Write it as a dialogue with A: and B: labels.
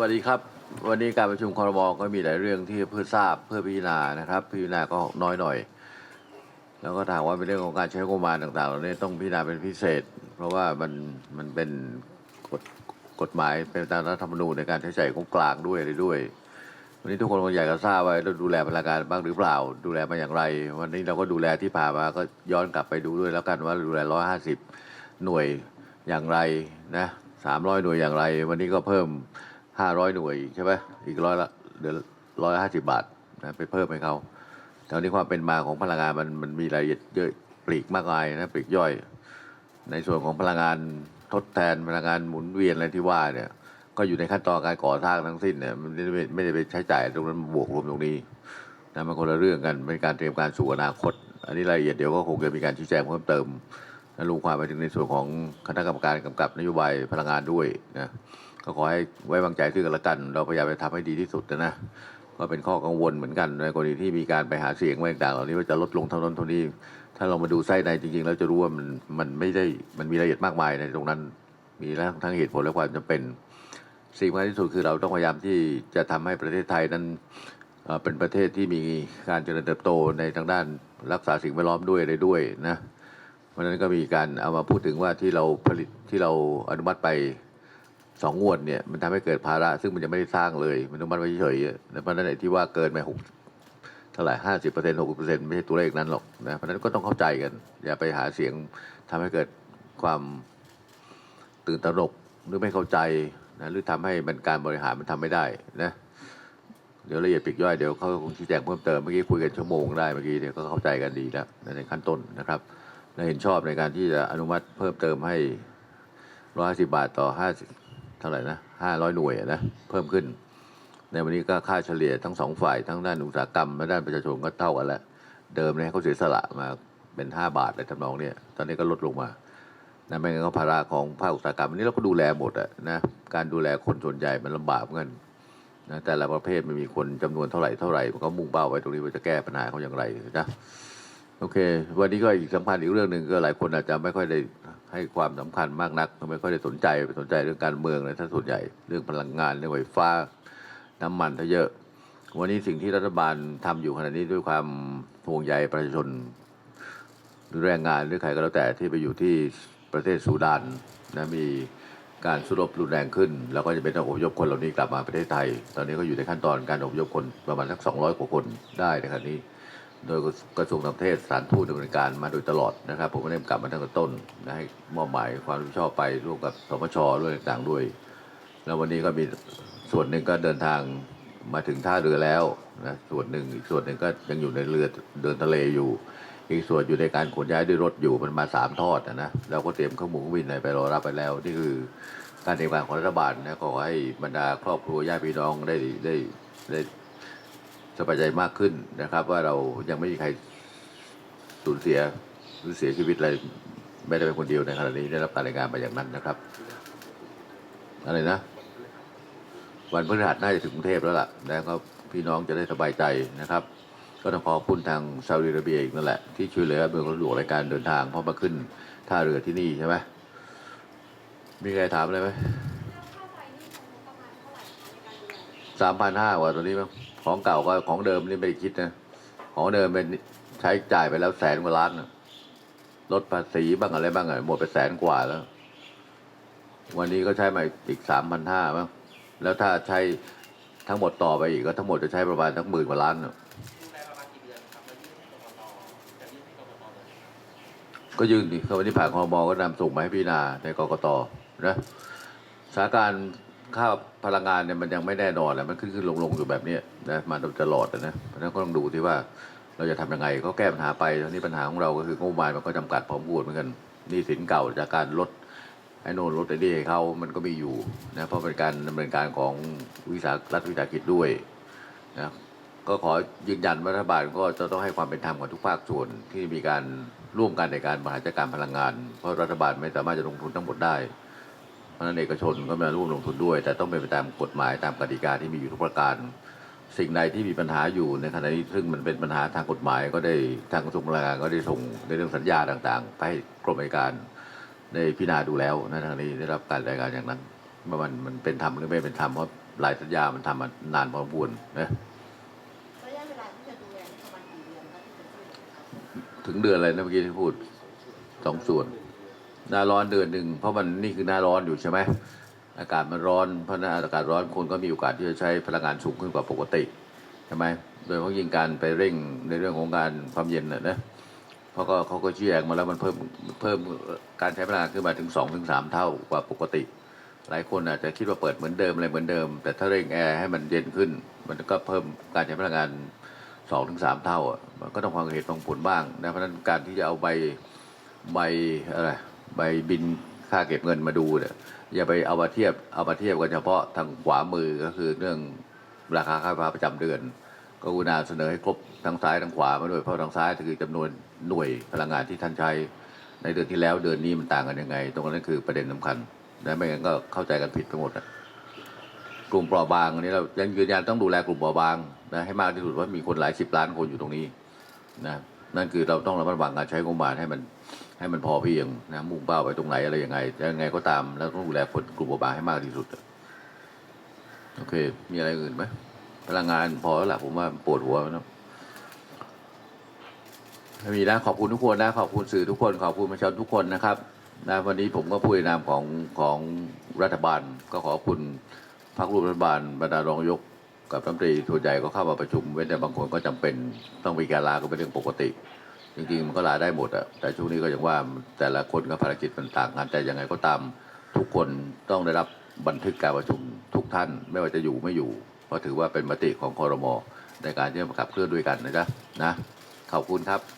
A: วัสดีครับ วันนี้การประชุมคอรมอก็มีหลายเรื่องที่เพื่อทราบเพื่อพิจารณานะครับ พิจารณาก็น้อยหน่อย แล้วก็ถามว่าเป็นเรื่องของการใช้งบประมาณต่างๆเหล่านี้ต้องพิจารณาเป็นพิเศษ เพราะว่ามันมันเป็นกฎกฎหมายเป็นตามรัฐธรรมนูญในการใช้จ่ายงบกลางด้วยอะไรด้วย วันนี้ทุกคนคงอยากจะทราบว่าเราดูแลพลังงานบ้างหรือเปล่า ดูแลมาอย่างไร วันนี้เราก็ดูแลที่ผ่านมาก็ย้อนกลับไปดูด้วยแล้วกันว่าดูแลร้อยห้าสิบหน่วยอย่างไรนะสามร้อยหน่วยอย่างไร วันนี้ก็เพิ่ม ห้าร้อยหน่วยใช่ไหมอีกร้อยละเดือนร้อยห้าสิบบาทนะไปเพิ่มให้เขาตอนนี้ความเป็นมาของพลังงานมันมันมีรายละเอียดเยอะปลีกมากมายนะปลีกย่อย ในส่วนของพลังงานทดแทนพลังงานหมุนเวียนอะไรที่ว่าเนี่ย ก็อยู่ในขั้นตอนการก่อสร้างทั้งสิ้นเนี่ยมันไม่ได้ไม่ได้ไปใช้จ่ายตรงนั้นบวกรวมตรงนี้นะมันคนละเรื่องกันเป็นการเตรียมการสู่อนาคต อันนี้รายละเอียดเดี๋ยวก็คงจะมีการชี้แจงเพิ่มเติมและรู้ความไปถึงในส่วนของคณะกรรมการกำกับนโยบายพลังงานด้วยนะก็ขอให้ไว้วางใจซึ่งกันและกัน เราพยายามจะทำให้ดีที่สุดนะนะก็เป็นข้อกังวลเหมือนกันในกรณีที่มีการไปหาเสียงต่างๆเหล่านี้ว่าจะลดลงเท่านั้นเท่านี้ ถ้าเรามาดูไส้ในจริงๆเราจะรู้ว่ามันมันไม่ได้มันมีรายละเอียดมากมายในตรงนั้น มีทั้งทั้งเหตุผลและความจำเป็นสิ่งสำคัญที่สุดคือเราต้องพยายามที่จะทำให้ประเทศไทยนั้นเป็นประเทศที่มีการเจริญเติบโตในทางด้านรักษาสิ่งแวดล้อมด้วยอะไรด้วยนะเพราะฉะนั้นก็มีการเอามาพูดถึงว่าที่เราผลิตที่เราอนุมัติไป สองงวดเนี่ยมันทำให้เกิดภาระ ซึ่งมันยังไม่ได้สร้างเลย มันอนุมัติไว้เฉยๆนะเพราะนั้นไอ้ที่ว่าเกินไปหกเท่าไหร่ห้าสิบเปอร์เซ็นต์หกสิบเปอร์เซ็นต์ไม่ใช่ตัวเลขนั้นหรอกนะเพราะนั้นก็ต้องเข้าใจกัน อย่าไปหาเสียงทำให้เกิดความตื่นตระหนกหรือไม่เข้าใจนะหรือทำให้มันการบริหารมันทำไม่ได้นะเดี๋ยวละเอียดปีกย่อยเดี๋ยวเขาคงชี้แจงเพิ่มเติมเมื่อกี้คุยกันชั่วโมงได้เมื่อกี้เนี่ยก็เข้าใจกันดีแล้วในขั้นต้นนะครับและเห็นชอบในการที่จะอนุมัติเพิ่มเติมให้ร้อยสิบาทต่อห้า เท่าไหร่นะห้าร้อยหน่วยนะเพิ่มขึ้น ในวันนี้ก็ค่าเฉลี่ยทั้งสองฝ่ายทั้งด้านอุตสาหกรรมและด้านประชาชนก็เท่ากันแล้วเดิมเนี่ยเขาเสียสละมาเป็นห้าบาทอะไรทำนองเนี่ยตอนนี้ก็ลดลงมานะไม่งั้นก็ภาระของภาคอุตสาหกรรมอันนี้เราก็ดูแลหมดอะนะการดูแลคนส่วนใหญ่มันลำบากเหมือนนะแต่ละประเภทมันมีคนจำนวนเท่าไหร่เท่าไหร่มันก็มุ่งเป้าไว้ตรงนี้ว่าจะแก้ปัญหาเขาอย่างไรนะโอเค วันนี้ก็อีกสำคัญอีกเรื่องหนึ่งก็หลายคนอาจจะไม่ค่อยได้ ให้ความสำคัญมากนักไม่ค่อยได้สนใจไปสนใจเรื่องการเมืองเลยถ้าส่วนใหญ่เรื่องพลังงานเรื่องไฟฟ้าน้ำมันถ้าเยอะ วันนี้สิ่งที่รัฐบาลทำอยู่ขณะนี้ด้วยความห่วงใยประชาชนแรงงานหรือใครก็แล้วแต่ที่ไปอยู่ที่ประเทศซูดานนะมีการสู้รบรุนแรงขึ้น แล้วก็จะเป็นต้องอพยพคนเหล่านี้กลับมาประเทศไทย ตอนนี้ก็อยู่ในขั้นตอนการอพยพคนประมาณสัก200กว่าคนได้ในขณะนี้ โดยกระทรวงต่างประเทศสถานทูตดำเนินการมาโดยตลอดนะครับ ผมก็ได้กลับมาตั้งแต่ต้นนะให้มอบหมายความรับผิดชอบไปร่วมกับสมชด้วยต่างๆด้วย แล้ววันนี้ก็มีส่วนหนึ่งก็เดินทางมาถึงท่าเรือแล้วนะส่วนหนึ่งอีกส่วนหนึ่งก็ยังอยู่ในเรือเดินทะเลอยู่ อีกส่วนอยู่ในการขนย้ายด้วยรถอยู่มันมาสามทอดนะเราก็เตรียมเครื่องมือเครื่องบินอะไรไปรอรับไปแล้วนี่คือการเตรียมการของรัฐบาลนะขอให้บรรดาครอบครัวญาติพี่น้องได้ได้ได้ สบายใจมากขึ้นนะครับ ว่าเรายังไม่มีใครสูญเสียหรือเสียชีวิตอะไรไม่ได้เป็นคนเดียวในขณะนี้ได้รับการรายงานมาอย่างนั้นนะครับอะไรนะ วันพฤหัสน่าจะถึงกรุงเทพแล้วล่ะแล้วก็พี่น้องจะได้สบายใจนะครับ ก็ต้องขอบคุณทางซาอุดิอาระเบียอีกนั่นแหละ ที่ช่วยเหลือเมืองหลวงในการเดินทางเพราะมาขึ้นท่าเรือที่นี่ใช่ไหมมีใครถามอะไรไหมสามพันห้ากว่าตัวนี้มั้ง ของเก่าก็ของเดิมนี่ไม่ได้คิดนะ ของเดิมเป็นใช้จ่ายไปแล้วแสนกว่าล้านนะลดภาษีบ้างอะไรบ้างอะหมดไปแสนกว่าแล้ว วันนี้ก็ใช้มาอีกสามพันห้ามั้งแล้วถ้าใช้ทั้งหมดต่อไปอีกก็ทั้งหมดจะใช้ประมาณทั้งหมื่นกว่าล้านนะ
B: ดูแลประมาณกี่เดือนครับแล้วยื่นให้กรกตจะยื่นให้กรกตเลย
A: ก็ยื่นดิเขาวันนี้ผ่านคอรมอก็นำส่งมาให้พิจารณาในกรกตนะสถานการณ์ ค่าพลังงานเนี่ยมันยังไม่แน่นอนแหละมันขึ้นขึ้นลงลงอยู่แบบนี้นะมาตลอดนะเพราะฉะนั้นก็ต้องดูที่ว่าเราจะทำยังไงก็แก้ปัญหาไปตอนนี้ปัญหาของเราก็คืองบประมาณมันก็จำกัดพร้อมพูดเหมือนกันนี่สินเก่าจากการลดไอ้โน่นลดไอ้นี่เขามันก็มีอยู่นะเพราะเป็นการดำเนินการของวิสารัฐวิสาหกิจด้วยนะก็ขอยืนยันว่ารัฐบาลก็จะต้องให้ความเป็นธรรมกับทุกภาคส่วนที่มีการร่วมกันในการบริหารจัดการพลังงาน เพราะรัฐบาลไม่สามารถจะลงทุนทั้งหมดได้ เพราะฉะนั้นเอกชนก็มาร่วมลงทุนด้วย แต่ต้องเป็นไปตามกฎหมายตามกติกาที่มีอยู่ทุกประการ สิ่งใดที่มีปัญหาอยู่ในขณะนี้ซึ่งมันเป็นปัญหาทางกฎหมายก็ได้ทางกระทรวงพลังงานก็ได้ส่งในเรื่องสัญญาต่างๆ ไปให้กรมอัยการได้พิจารณาดูแล้วนะทางนี้ได้รับการรายงานอย่างนั้นว่ามันมันเป็นธรรมหรือไม่เป็นธรรมเพราะรายสัญญามันทำมานานพอสมควรนะ
C: ระยะเวลาที่จะดูแลนี่ประมาณกี่เดือนคะที่จะช่วยเหลือครับ
A: ถึงเดือนอะไรนะเมื่อกี้ที่พูดสองส่วน หน้าร้อนเดือนหนึ่งเพราะมันนี่คือหน้าร้อนอยู่ใช่ไหมอากาศมันร้อนเพราะหน้าอากาศร้อนคนก็มีโอกาสที่จะใช้พลังงานสูงขึ้นกว่าปกติใช่ไหมโดยเฉพาะยิ่งการไปเร่งในเรื่องของการความเย็นน่ะนะเพราะก็เขาก็ชี้แจงมาแล้วมันเพิ่มเพิ่มการใช้พลังงานขึ้นมาถึงสองถึงสามเท่ากว่าปกติ หลายคนอาจจะคิดว่าเปิดเหมือนเดิมอะไรเหมือนเดิม แต่ถ้าเร่งแอร์ให้มันเย็นขึ้น มันก็เพิ่มการใช้พลังงานสองถึงสามเท่าอะมันก็ต้องฟังเหตุฟังผลบ้างนะเพราะฉะนั้นการที่จะเอาใบใบอะไร ใบบินค่าเก็บเงินมาดูเนี่ยอย่าไปเอามาเทียบเอามาเทียบกันเฉพาะทางขวามือก็คือเรื่องราคาค่าไฟฟ้าประจำเดือน ก็กรุณาเสนอให้ครบทั้งซ้ายทั้งขวามาด้วยเพราะทางซ้ายคือจำนวนหน่วยพลังงานที่ท่านใช้ในเดือนที่แล้วเดือนนี้มันต่างกันยังไง ตรงนั้นคือประเด็นสำคัญนะไม่งั้นก็เข้าใจกันผิดไปหมดอะกลุ่มเปราะบางอันนี้เรายังยืนยันต้องดูแลกลุ่มเปราะบางนะให้มากที่สุดเพราะมีคนหลายสิบล้านคนอยู่ตรงนี้นะ นั่นคือเราต้องระมัดระวังการใช้งบประมาณให้มันให้มันพอเพียงนะมุ่งเป้าไปตรงไหนอะไรยังไงยังไงก็ตาม แล้วต้องดูแลคนกลุ่มเปราบางให้มากที่สุด โอเค มีอะไรอื่นไหมพลังงานพอแล้วล่ะผมว่าปวดหัวนะไม่มีนะขอบคุณทุกคนนะขอบคุณสื่อทุกคนขอบคุณประชาชนทุกคนนะครับนะวันนี้ผมก็พูดในนามของของรัฐบาล ก็ขอบคุณพรรครัฐบาลบรรดารองยก กับรัฐมนตรีส่วนใหญ่ก็เข้ามาประชุมเว้นแต่บางคนก็จำเป็นต้องมีการลาก็เป็นเรื่องปกติ จริงๆมันก็ลาได้หมดอะแต่ช่วงนี้ก็อย่างว่าแต่ละคนก็ภารกิจมันต่างกันแต่ยังไงก็ตามทุกคนต้องได้รับบันทึกการประชุมทุกท่าน ไม่ว่าจะอยู่ไม่อยู่เพราะถือว่าเป็นมติของคอรมอในการที่จะขับเคลื่อนด้วยกันนะจ๊ะนะขอบคุณครับ